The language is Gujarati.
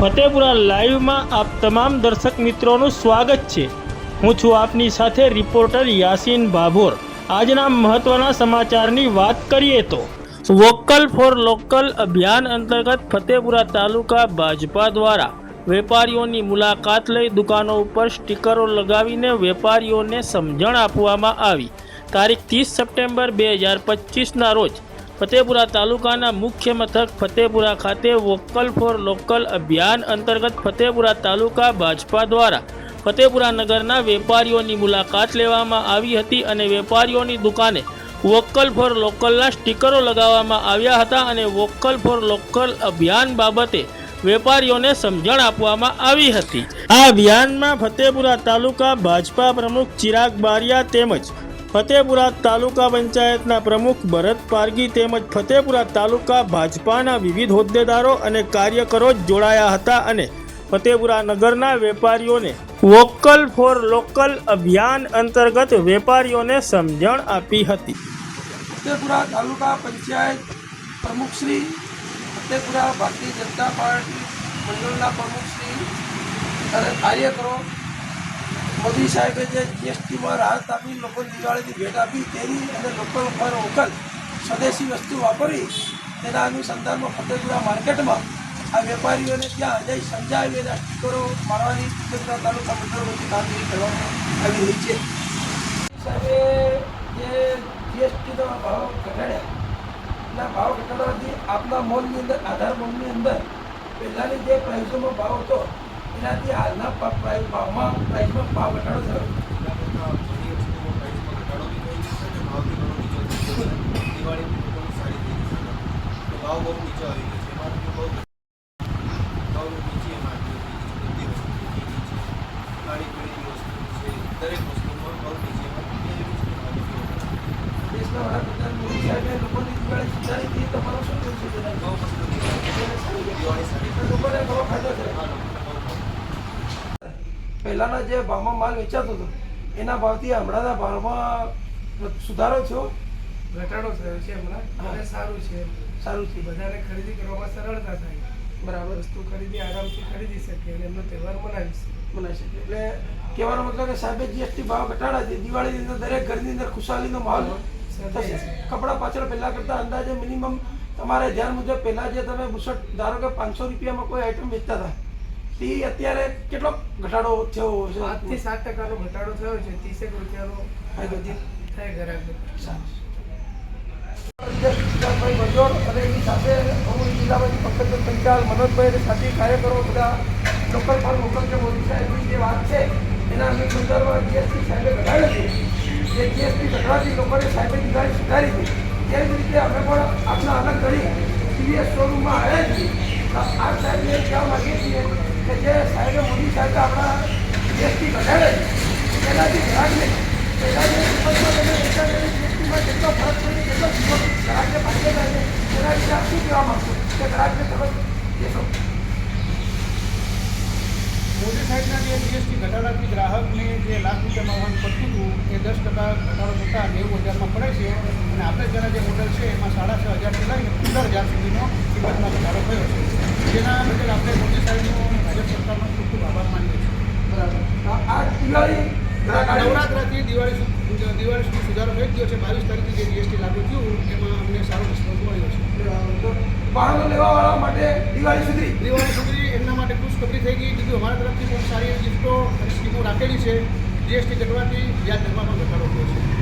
ફતેપુરા લાઈવમાં આપ તમામ દર્શક મિત્રોનું સ્વાગત છે. હું છું આપની સાથે રિપોર્ટર યાસીન ભાભોર આજના મહત્વના સમાચારની વાત કરીએ તો, વોકલ ફોર લોકલ અભિયાન અંતર્ગત ફતેપુરા તાલુકા ભાજપા દ્વારા વેપારીઓની મુલાકાત લઈ દુકાનો ઉપર સ્ટીકરો લગાવીને વેપારીઓને સમજણ આપવામાં આવી. તારીખ ત્રીસ સપ્ટેમ્બર બે હજાર પચીસના રોજ ફતેપુરા તાલુકાના મુખ્ય મથક ફતેપુરા ખાતે વોકલ ફોર લોકલ અભિયાન અંતર્ગત ફતેપુરા તાલુકા ભાજપા દ્વારા ફતેપુરા નગરના વેપારીઓની મુલાકાત લેવામાં આવી હતી અને વેપારીઓની દુકાને વોકલ ફોર લોકલના સ્ટીકરો લગાવવામાં આવ્યા હતા અને વોકલ ફોર લોકલ અભિયાન બાબતે વેપારીઓને સમજણ આપવામાં આવી હતી. આ અભિયાનમાં ફતેપુરા તાલુકા ભાજપા પ્રમુખ ચિરાગ બારિયા તેમજ ફતેપુરા તાલુકા પંચાયતના પ્રમુખ ભરત પારગી તેમજ ફતેપુરા તાલુકા ભાજપાના વિવિધ હોદ્દેદારો અને કાર્યકરો જોડાયા હતા અને ફતેપુરા નગરના વેપારીઓને વોકલ ફોર લોકલ અભિયાન અંતર્ગત વેપારીઓને સમજણ આપી હતી. ફતેપુરા તાલુકા પંચાયત પ્રમુખશ્રી ફતેપુરા ભારતીય જનતા પાર્ટી મંડળના પ્રમુખશ્રી કાર્યકરો મોદી સાહેબે જે જીએસટીમાં રાહત આપી, લોકો દિવાળીની ભેટ આપી, તેની અને લોકલ પર વોકલ સ્વદેશી વસ્તુ વાપરી, તેના અનુસંધાનમાં ફતેપુરા માર્કેટમાં આ વેપારીઓને ત્યાં જઈ સમજાવી અને સ્ટીકરો મારવાની ફતેપુરા તાલુકા મંડળ કામગીરી કરવામાં આવી રહી છે. સાહેબે જે જીએસટીનો ભાવ ઘટાડ્યા, એના ભાવ ઘટાડવાથી આપના મોલની અંદર, આધાર મોલની અંદર પહેલાંની જે પ્રાઇસોમાં ભાવ હતો એનાથી હાલના ભાવમાં પ્રાઇસમાં ભાવ ઘટાડો થયો. ભાવ બહુ નીચો આવી ગયો છે એમાં બહુ ભાવ નીચે એમાં બધી વસ્તુ વસ્તુ છે દરેક વસ્તુમાં ભાવ નીચે દેશના વડાપ્રધાન મોદી સાહેબે લોકોની દિવાળી સુધારી તમારો શું કહેવું છે તેના બહુ મસ્ત દિવાળી સારી લોકોને ઘણો ફાયદો થયો પહેલાંના જે ભાવમાં માલ વેચાતો હતો એના ભાવથી હમણાંના ભાવમાં સુધારો થયો? ઘટાડો થયો છે હમણાં. અને સારું છે. સારું છે. બધાને ખરીદી કરવામાં સરળતા થાય. બરાબર. વસ્તુ ખરીદી આરામથી ખરીદી શકે અને એમનો તહેવાર મનાવી શકે બનાવી શકે એટલે કહેવાનો મતલબ કે સાહેબ જીએસટી ભાવ ઘટાડાથી દિવાળીની અંદર દરેક ઘરની અંદર ખુશાલીનો માહોલ કપડાં પાછળ પહેલાં કરતાં અંદાજે મિનિમમ તમારે ધ્યાન મુજબ પહેલાં જે તમે બુસટ ધારો કે પાંચસો રૂપિયામાં કોઈ આઈટમ વેચતા હતા તે અત્યારે કેટલો ઘટાડો થયો છે પાંચથી સાત ટકાનો ઘટાડો થયો છે. ત્રીસેક રૂપિયાનો ફાયદો થાય ઘરાક. સિદ્ધાર્થભાઈ ભરજોડ અને એની સાથે અમૂલ જિલ્લામાંથી પંકજ પંચાલ મનોજભાઈ અને સાથી કાર્યકરો બધા લોકલ ફાર લોકલ જે મોદી સાહેબની જે વાત છે એના અનુસંધાનમાં જીએસટી સાહેબે ઘટાડ્યો છે જે જીએસટી ઘટાડવાથી લોકોને સાહેબે દિવાળી સુધારી હતી. તેવી જ રીતે અમે પણ આપના અલગ કરી ટીવીએસ શોરૂમમાં આવ્યા છીએ. તો આ સાહેબને કહેવા માગીએ છીએ કે જે સાહેબે મોદી સાહેબે આપણા જીએસટી ઘટાડે એનાથી ગ્રાહકને પહેલાં કિંમતમાં તમે તેને જીએસટીમાં કેટલો ફરક છે કેટલો કિંમત ગ્રાહકને ફાયદો થાય છે, એના વિશે આપ શું કહેવા માગશો? કે ગ્રાહકને તરત દેશો. મોદી સાહેબના જે જીએસટી ઘટાડાથી ગ્રાહકને જે લાખ રૂપિયામાં વાહન પડતું હતું, એ દસ ટકા ઘટાડો થતાં નેવું હજારમાં પડે છે. અને આપણે જ્યારે જે મોડલ છે, એમાં સાડા છ હજારથી લઈને પંદર હજાર સુધીનો કિંમતમાં ઘટાડો થયો છે. જેના બદલ આપણે મોદી સાહેબનો ભાજપ સરકારનો ખૂબ ખૂબ આભાર માનીએ છીએ. બરાબર. આ- આ દિવાળી નવરાત્રાથી દિવાળી દિવાળી સુધી સુધારો થઈ ગયો છે. બાવીસ તારીખથી જે જીએસટી લાગુ થયું એમાં અમને સારો રિસ્પોન્સ મળ્યો છે. વાહનો લેવાવાળા માટે દિવાળી સુધી દિવાળી સુધી એમના માટે ખુશખબરી થઈ ગઈ. બીજું અમારા તરફથી પણ સારી ગિફ્ટો અને સ્કીમો રાખેલી છે. જીએસટી ઘટવાથી વ્યાજ દરમાં પણ ઘટાડો થયો છે.